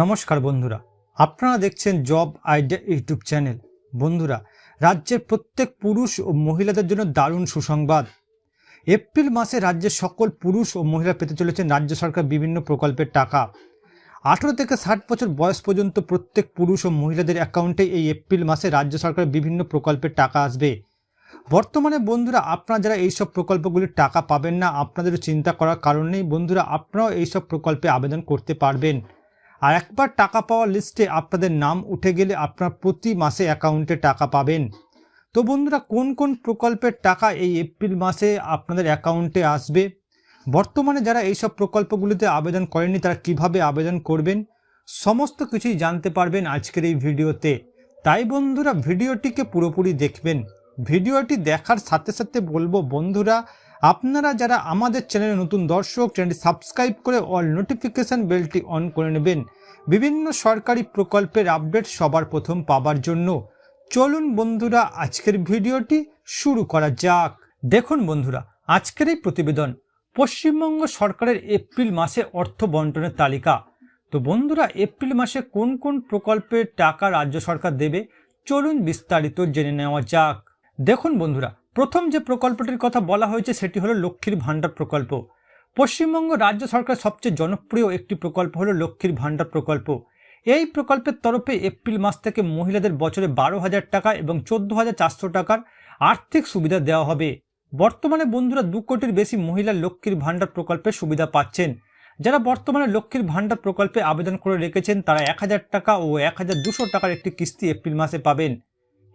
নমস্কার বন্ধুরা। আপনারা দেখছেন জব আইডিয়া ইউটিউব চ্যানেল। বন্ধুরা, রাজ্যের প্রত্যেক পুরুষ ও মহিলাদের জন্য দারুণ সুসংবাদ। এপ্রিল মাসে রাজ্যের সকল পুরুষ ও মহিলা পেতে চলেছেন রাজ্য সরকার বিভিন্ন প্রকল্পের টাকা। আঠেরো থেকে ষাট বছর বয়স পর্যন্ত প্রত্যেক পুরুষ ও মহিলাদের অ্যাকাউন্টে এই এপ্রিল মাসে রাজ্য সরকারের বিভিন্ন প্রকল্পের টাকা আসবে। বর্তমানে বন্ধুরা, আপনারা যারা এইসব প্রকল্পগুলির টাকা পাবেন না, আপনাদেরও চিন্তা করার কারণ নেই। বন্ধুরা, আপনারাও এইসব প্রকল্পে আবেদন করতে পারবেন। আর একবার টাকা পাওয়ার লিস্টে আপনাদের নাম উঠে গেলে আপনারা প্রতি মাসে অ্যাকাউন্টে টাকা পাবেন। তো বন্ধুরা, কোন কোন প্রকল্পের টাকা এই এপ্রিল মাসে আপনাদের অ্যাকাউন্টে আসবে? বর্তমানে যারা এইসব প্রকল্পগুলিতে আবেদন করেননি, তারা কীভাবে আবেদন করবেন? সমস্ত কিছুই জানতে পারবেন আজকের এই ভিডিওতে। তাই বন্ধুরা, ভিডিওটিকে পুরোপুরি দেখবেন। ভিডিওটি দেখার সাথে সাথে বলব, বন্ধুরা আপনারা যারা আমাদের চ্যানেলে নতুন দর্শক, চ্যানেলটি সাবস্ক্রাইব করে অল নোটিফিকেশান বেলটি অন করে নেবেন। বিভিন্ন সরকারি প্রকল্পের আপডেট সবার প্রথম পাবার জন্য। চলুন বন্ধুরা, আজকের ভিডিওটি শুরু করা যাক। দেখুন বন্ধুরা, আজকের এই প্রতিবেদন পশ্চিমবঙ্গ সরকারের এপ্রিল মাসে অর্থ বন্টনের তালিকা। তো বন্ধুরা, এপ্রিল মাসে কোন কোন প্রকল্পের টাকা রাজ্য সরকার দেবে? চলুন বিস্তারিত জেনে নেওয়া যাক। দেখুন বন্ধুরা প্রথম যে প্রকল্পটির কথা বলা হয়েছে সেটি হলো লক্ষ্মীর ভাণ্ডার প্রকল্প। পশ্চিমবঙ্গ রাজ্য সরকার সবচেয়ে জনপ্রিয় একটি প্রকল্প হলো লক্ষ্মীর ভাণ্ডার প্রকল্প। এই প্রকল্পের তরফে এপ্রিল মাস থেকে মহিলাদের বছরে বারো হাজার টাকা এবং চোদ্দ হাজার চারশো টাকার আর্থিক সুবিধা দেওয়া হবে। বর্তমানে বন্ধুরা দু কোটির বেশি মহিলা লক্ষ্মীর ভাণ্ডার প্রকল্পের সুবিধা পাচ্ছেন। যারা বর্তমানে লক্ষ্মীর ভাণ্ডার প্রকল্পে আবেদন করে রেখেছেন, তারা এক হাজার টাকা ও এক হাজার দুশো টাকার একটি কিস্তি এপ্রিল মাসে পাবেন।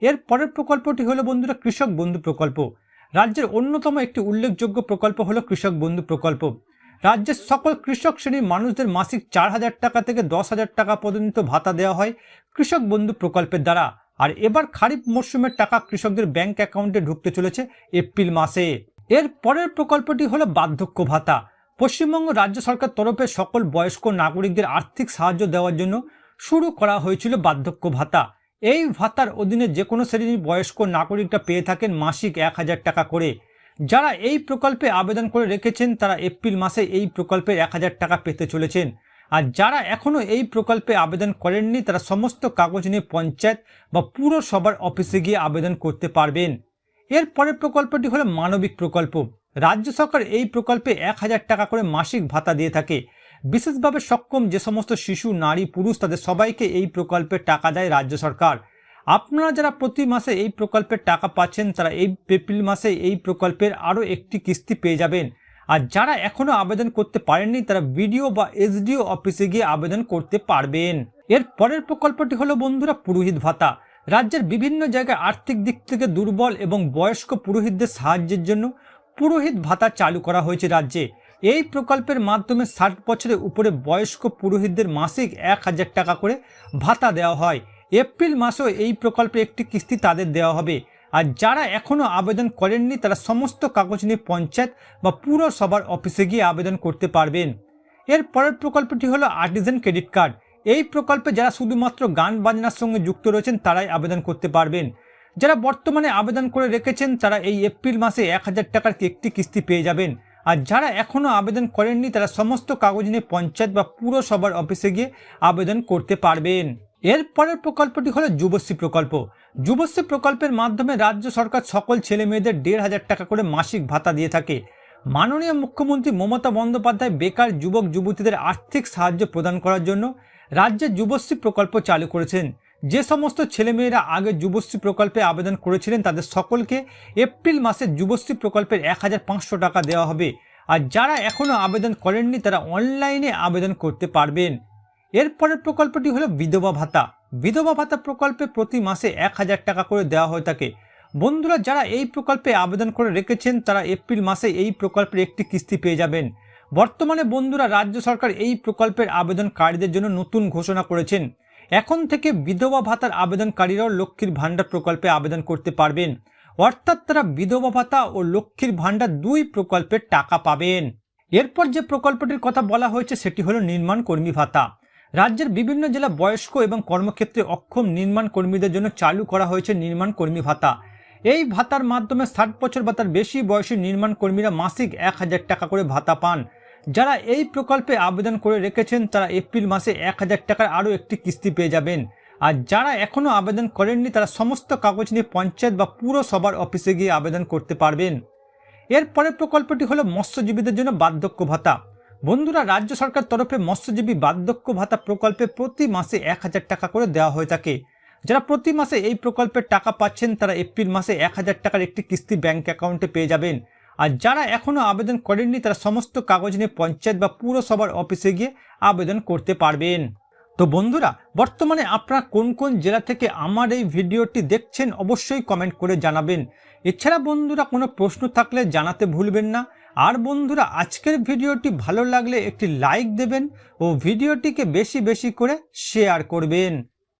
এর পরের প্রকল্পটি হলো বন্ধুরা কৃষক বন্ধু প্রকল্প। রাজ্যের অন্যতম একটি উল্লেখযোগ্য প্রকল্প হলো কৃষক বন্ধু প্রকল্প। রাজ্যের সকল কৃষক শ্রেণির মানুষদের মাসিক চার হাজার টাকা থেকে দশ হাজার টাকা পর্যন্ত ভাতা দেওয়া হয় কৃষক বন্ধু প্রকল্পের দ্বারা। আর এবার খারিফ মরশুমের টাকা কৃষকদের ব্যাংক অ্যাকাউন্টে ঢুকতে চলেছে এপ্রিল মাসে। এর পরের প্রকল্পটি হলো বার্ধক্য ভাতা। পশ্চিমবঙ্গ রাজ্য সরকার তরফে সকল বয়স্ক নাগরিকদের আর্থিক সাহায্য দেওয়ার জন্য শুরু করা হয়েছিল বার্ধক্য ভাতা। এই ভাতার অধীনে যে কোনো শ্রেণির বয়স্ক নাগরিকরা পেয়ে থাকেন মাসিক এক হাজার টাকা করে। যারা এই প্রকল্পে আবেদন করে রেখেছেন, তারা এপ্রিল মাসে এই প্রকল্পের এক হাজার টাকা পেতে চলেছেন। আর যারা এখনও এই প্রকল্পে আবেদন করেননি, তারা সমস্ত কাগজ নিয়ে পঞ্চায়েত বা পুরসভার অফিসে গিয়ে আবেদন করতে পারবেন। এর পরের প্রকল্পটি হলো মানবিক প্রকল্প। রাজ্য সরকার এই প্রকল্পে এক হাজার টাকা করে মাসিক ভাতা দিয়ে থাকে। বিশেষভাবে সক্ষম যে সমস্ত শিশু, নারী, পুরুষ তাদের সবাইকে এই প্রকল্পের টাকা দেয় রাজ্য সরকার। আপনারা যারা প্রতি মাসে এই প্রকল্পের টাকা পাচ্ছেন, তারা এই এপ্রিল মাসে এই প্রকল্পের আরও একটি কিস্তি পেয়ে যাবেন। আর যারা এখনও আবেদন করতে পারেননি, তারা বিডিও বা এসডিও অফিসে গিয়ে আবেদন করতে পারবেন। এর পরের প্রকল্পটি হলো বন্ধুরা পুরোহিত ভাতা। রাজ্যের বিভিন্ন জায়গায় আর্থিক দিক থেকে দুর্বল এবং বয়স্ক পুরোহিতদের সাহায্যের জন্য পুরোহিত ভাতা চালু করা হয়েছে রাজ্যে। এই প্রকল্পের মাধ্যমে ষাট বছরের উপরে বয়স্ক পুরোহিতদের মাসিক এক হাজার টাকা করে ভাতা দেওয়া হয়। এপ্রিল মাসেও এই প্রকল্পে একটি কিস্তি তাদের দেওয়া হবে। আর যারা এখনও আবেদন করেননি, তারা সমস্ত কাগজ নিয়ে পঞ্চায়েত বা পুরসভার অফিসে গিয়ে আবেদন করতে পারবেন। এর পরের প্রকল্পটি হলো আর্টিজেন ক্রেডিট কার্ড। এই প্রকল্পে যারা শুধুমাত্র গান বাজনার সঙ্গে যুক্ত রয়েছেন, তারাই আবেদন করতে পারবেন। যারা বর্তমানে আবেদন করে রেখেছেন, তারা এই এপ্রিল মাসে এক হাজার টাকার একটি কিস্তি পেয়ে যাবেন। আর যারা এখনও আবেদন করেননি, তারা সমস্ত কাগজ নিয়ে পঞ্চায়েত বা পুরসভার অফিসে গিয়ে আবেদন করতে পারবেন। এর পরের প্রকল্পটি হলো যুবশ্রী প্রকল্প। যুবশ্রী প্রকল্পের মাধ্যমে রাজ্য সরকার সকল ছেলে মেয়েদের দেড় হাজার টাকা করে মাসিক ভাতা দিয়ে থাকে। মাননীয় মুখ্যমন্ত্রী মমতা বন্দ্যোপাধ্যায় বেকার যুবক যুবতীদের আর্থিক সাহায্য প্রদান করার জন্য রাজ্যে যুবশ্রী প্রকল্প চালু করেছেন। যে সমস্ত ছেলেমেয়েরা আগে যুবশ্রী প্রকল্পে আবেদন করেছিলেন, তাদের সকলকে এপ্রিল মাসে যুবশ্রী প্রকল্পের এক হাজার পাঁচশো টাকা দেওয়া হবে। আর যারা এখনও আবেদন করেননি, তারা অনলাইনে আবেদন করতে পারবেন। এরপরের প্রকল্পটি হলো বিধবা ভাতা। বিধবা ভাতা প্রকল্পে প্রতি মাসে এক হাজার টাকা করে দেওয়া হয়ে থাকে। বন্ধুরা, যারা এই প্রকল্পে আবেদন করে রেখেছেন, তারা এপ্রিল মাসে এই প্রকল্পের একটি কিস্তি পেয়ে যাবেন। বর্তমানে বন্ধুরা, রাজ্য সরকার এই প্রকল্পের আবেদনকারীদের জন্য নতুন ঘোষণা করেছেন। এখন থেকে বিধবা ভাতার আবেদনকারীরাও লক্ষ্মীর ভাণ্ডার প্রকল্পে আবেদন করতে পারবেন। অর্থাৎ তারা বিধবা ভাতা ও লক্ষ্মীর ভাণ্ডার দুই প্রকল্পের টাকা পাবেন। এরপর যে প্রকল্পটির কথা বলা হয়েছে, সেটি হলো নির্মাণ কর্মী ভাতা। রাজ্যের বিভিন্ন জেলা বয়স্ক এবং কর্মক্ষেত্রে অক্ষম নির্মাণ কর্মীদের জন্য চালু করা হয়েছে নির্মাণ কর্মী ভাতা। এই ভাতার মাধ্যমে ষাট বছর বা তার বেশি বয়সী নির্মাণ কর্মীরা মাসিক এক হাজার টাকা করে ভাতা পান। যারা এই প্রকল্পে আবেদন করে রেখেছেন, তারা এপ্রিল মাসে এক হাজার টাকার আরও একটি কিস্তি পেয়ে যাবেন। আর যারা এখনও আবেদন করেননি, তারা সমস্ত কাগজ নিয়ে পঞ্চায়েত বা পুরসভার অফিসে গিয়ে আবেদন করতে পারবেন। এর পরের প্রকল্পটি হলো মৎস্যজীবীদের জন্য বার্ধক্য ভাতা। বন্ধুরা, রাজ্য সরকার তরফে মৎস্যজীবী বার্ধক্য ভাতা প্রকল্পে প্রতি মাসে এক হাজার টাকা করে দেওয়া হয়ে থাকে। যারা প্রতি মাসে এই প্রকল্পের টাকা পাচ্ছেন, তারা এপ্রিল মাসে এক হাজার টাকার একটি কিস্তি ব্যাংক অ্যাকাউন্টে পেয়ে যাবেন। আর যারা এখনও আবেদন করেননি, তারা সমস্ত কাগজ নিয়ে পঞ্চায়েত বা পুরসভার অফিসে গিয়ে আবেদন করতে পারবেন। তো বন্ধুরা, বর্তমানে আপনারা কোন কোন জেলা থেকে আমার এই ভিডিওটি দেখছেন, অবশ্যই কমেন্ট করে জানাবেন। এছাড়া বন্ধুরা, কোনো প্রশ্ন থাকলে জানাতে ভুলবেন না। আর বন্ধুরা, আজকের ভিডিওটি ভালো লাগলে একটি লাইক দেবেন ও ভিডিওটিকে বেশি বেশি করে শেয়ার করবেন।